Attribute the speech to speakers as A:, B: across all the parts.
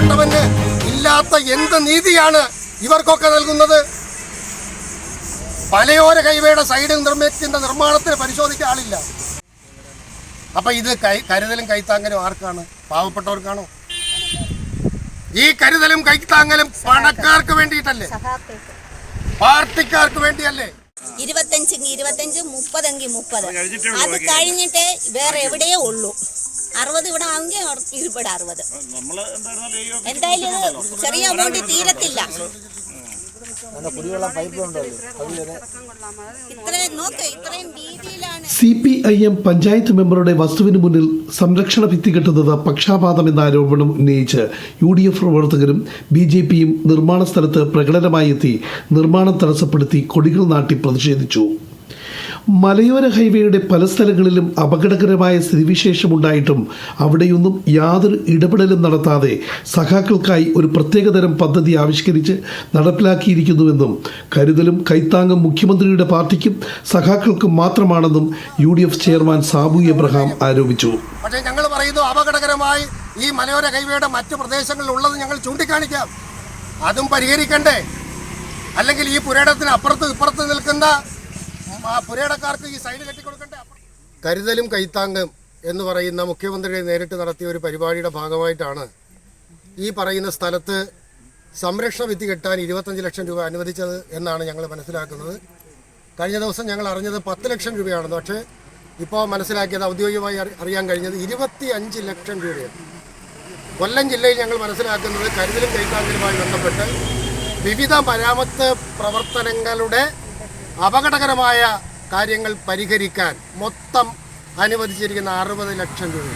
A: പാവപ്പെട്ടവന് ഇല്ലാത്ത എന്ത് നീതിയാണ് ഇവർക്കൊക്കെ നൽകുന്നത്? പലയോര കൈവയുടെ സൈഡിൽ നിർമ്മിക്കുന്ന നിർമ്മാണത്തിന് പരിശോധിക്കാൻ ആളില്ല. അപ്പൊ ഇത് കൈ കരുതലും കൈത്താങ്ങലും ആർക്കാണ്? പാവപ്പെട്ടവർക്കാണോ? ഈ കരുതലും കൈത്താങ്ങലും പണക്കാർക്ക് വേണ്ടിയിട്ടല്ലേ? പാർട്ടിക്കാർക്ക് വേണ്ടിയല്ലേ?
B: ഇരുപത്തഞ്ചെങ്കിൽ ഇരുപത്തഞ്ച് മുപ്പതെങ്കിൽ മുപ്പത്. അത് കഴിഞ്ഞിട്ട് വേറെ എവിടെയേ ഉള്ളൂ. അറുപത് ഇവിടെ ആണെങ്കിൽ ഇരുപത് അറുപത്. എന്തായാലും ഇത് ചെറിയ എമൗണ്ട് തീരത്തില്ല.
C: C P I M panchayat member വസ്തുവിന് മുന്നിൽ സംരക്ഷണ ഭിത്തി കെട്ടുന്നത് പക്ഷാപാതം എന്ന ആരോപണം ഉന്നയിച്ച് യു ഡി എഫ് പ്രവർത്തകരും ബി ജെ പിയും നിർമ്മാണ സ്ഥലത്ത് പ്രകടനമായി എത്തി നിർമ്മാണം തടസ്സപ്പെടുത്തി കൊടികൾ നാട്ടി പ്രതിഷേധിച്ചു. മലയോര ഹൈവേയുടെ പല സ്ഥലങ്ങളിലും അപകടകരമായ സ്ഥിതിവിശേഷമുണ്ടായിട്ടും അവിടെയൊന്നും യാതൊരു ഇടപെടലും നടത്താതെ സഖാക്കൾക്കായി ഒരു പ്രത്യേകതരം പദ്ധതി ആവിഷ്കരിച്ച് നടപ്പിലാക്കിയിരിക്കുന്നുവെന്നും കരുതലും കൈത്താങ്ങും മുഖ്യമന്ത്രിയുടെ പാർട്ടിക്കും സഖാക്കൾക്കും മാത്രമാണെന്നും U D F chairman Sabu Abraham ആരോപിച്ചു.
A: പക്ഷേ ഞങ്ങൾ പറയുന്നു അപകടകരമായി ഈ മലയോര ഹൈവേയുടെ മറ്റു പ്രദേശങ്ങളിൽ ഉള്ളത് ഞങ്ങൾ ചൂണ്ടിക്കാണിക്കാം. അതും പരിഹരിക്കണ്ടേ? അല്ലെങ്കിൽ ഈ പുരേടത്തിന് അപ്പുറത്ത് ഇപ്പുറത്ത് നിൽക്കുന്ന പുരയിടക്കാർക്ക് ഈ സൈഡ് കെട്ടിക്കൊടുക്കണ്ടേ? കരുതലും കൈത്താങ്ങും എന്ന് പറയുന്ന മുഖ്യമന്ത്രിയെ നേരിട്ട് നടത്തിയ ഒരു പരിപാടിയുടെ ഭാഗമായിട്ടാണ് ഈ പറയുന്ന സ്ഥലത്ത് സംരക്ഷണ വിത്തി കെട്ടാൻ ഇരുപത്തഞ്ച് ലക്ഷം രൂപ അനുവദിച്ചത് എന്നാണ് ഞങ്ങൾ മനസ്സിലാക്കുന്നത്. കഴിഞ്ഞ ദിവസം ഞങ്ങൾ അറിഞ്ഞത് പത്ത് ലക്ഷം രൂപയാണെന്ന്. പക്ഷേ ഇപ്പോൾ മനസ്സിലാക്കിയത് ഔദ്യോഗികമായി അറിയാൻ കഴിഞ്ഞത് ഇരുപത്തി അഞ്ച് ലക്ഷം രൂപയാണ്. കൊല്ലം ജില്ലയിൽ ഞങ്ങൾ മനസ്സിലാക്കുന്നത് കരുതലും കൈത്താങ്ങലുമായി ബന്ധപ്പെട്ട് വിവിധ മരാമത്ത് പ്രവർത്തനങ്ങളുടെ അപകടകരമായ കാര്യങ്ങൾ പരിഹരിക്കാൻ മൊത്തം അനുവദിച്ചിരിക്കുന്ന അറുപത് ലക്ഷം രൂപ.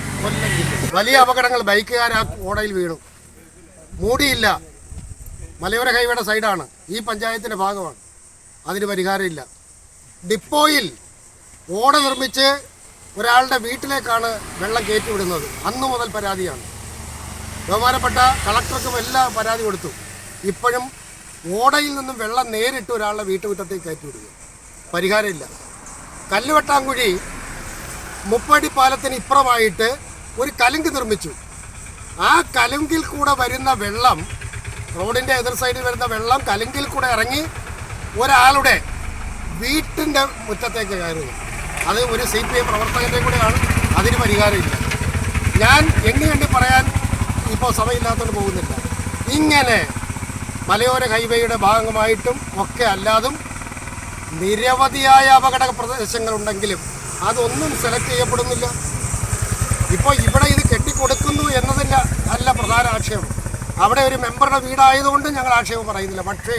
A: വലിയ അപകടങ്ങൾ ബൈക്കുകാർ ആ ഓടയിൽ വീണു. മൂടിയില്ല. മലയോര ഹൈവേയുടെ സൈഡാണ്. ഈ പഞ്ചായത്തിന്റെ ഭാഗമാണ്. അതിന് പരിഹാരമില്ല. ഡിപ്പോയിൽ ഓട നിർമ്മിച്ച് ഒരാളുടെ വീട്ടിലേക്കാണ് വെള്ളം കയറ്റിവിടുന്നത്. അന്നു മുതൽ പരാതിയാണ്. ബഹുമാനപ്പെട്ട കളക്ടർക്കും എല്ലാം പരാതി കൊടുത്തു. ഇപ്പോഴും ഓടയിൽ നിന്നും വെള്ളം നേരിട്ട് ഒരാളുടെ വീട്ടുമുറ്റത്തേക്ക് കയറ്റി വിടുക പരിഹാരമില്ല. കല്ലുവെട്ടാങ്കുഴി മുപ്പടി പാലത്തിന് ഇപ്പുറമായിട്ട് ഒരു കലുങ്ക് നിർമ്മിച്ചു. ആ കലുങ്കിൽ കൂടെ വരുന്ന വെള്ളം റോഡിന്റെ എതിർ സൈഡിൽ വരുന്ന വെള്ളം കലുങ്കിൽ കൂടെ ഇറങ്ങി ഒരാളുടെ വീട്ടിന്റെ മുറ്റത്തേക്ക് കയറുക അത് ഒരു സി പി ഐ പ്രവർത്തകന്റെ കൂടെയാണ്. അതിന് പരിഹാരമില്ല. ഞാൻ എണ്ണി എണ്ണി പറയാൻ ഇപ്പോൾ സമയമില്ലാത്തതുകൊണ്ട് പോകുന്നില്ല. ഇങ്ങനെ മലയോര ഹൈവേയുടെ ഭാഗമായിട്ടും ഒക്കെ അല്ലാതും നിരവധിയായ അപകട പ്രദേശങ്ങളുണ്ടെങ്കിലും അതൊന്നും സെലക്ട് ചെയ്യപ്പെടുന്നില്ല. ഇപ്പോൾ ഇവിടെ ഇത് കെട്ടിക്കൊടുക്കുന്നു എന്നതിന്റെ അല്ല പ്രധാന ആക്ഷേപം. അവിടെ ഒരു മെമ്പറുടെ വീടായതുകൊണ്ട് ഞങ്ങൾ ആക്ഷേപം പറയുന്നില്ല. പക്ഷേ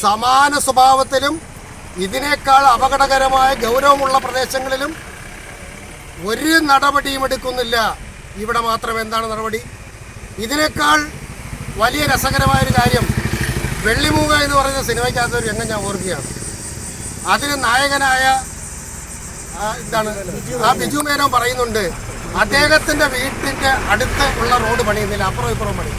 A: സമാന സ്വഭാവത്തിലും ഇതിനേക്കാൾ അപകടകരമായ ഗൗരവമുള്ള പ്രദേശങ്ങളിലും ഒരു നടപടിയും എടുക്കുന്നില്ല. ഇവിടെ മാത്രം എന്താണ് നടപടി? ഇതിനേക്കാൾ വലിയ രസകരമായൊരു കാര്യം. വെള്ളിമൂക എന്ന് പറയുന്ന സിനിമയ്ക്കകത്ത് ഒരു രംഗം ഞാൻ ഓർക്കുകയാണ്. അതിന് നായകനായ എന്താണ് ആ ബിജു മേനോൻ പറയുന്നുണ്ട് അദ്ദേഹത്തിന്റെ വീട്ടിന്റെ അടുത്ത് ഉള്ള റോഡ് പണിയുന്നില്ല അപ്പുറം ഇപ്പുറം പണി.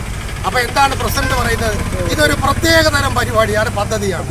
A: അപ്പൊ എന്താണ് പ്രസിഡന്റ് പറയുന്നത്? ഇതൊരു പ്രത്യേക തരം പരിപാടിയാണ് പദ്ധതിയാണ്.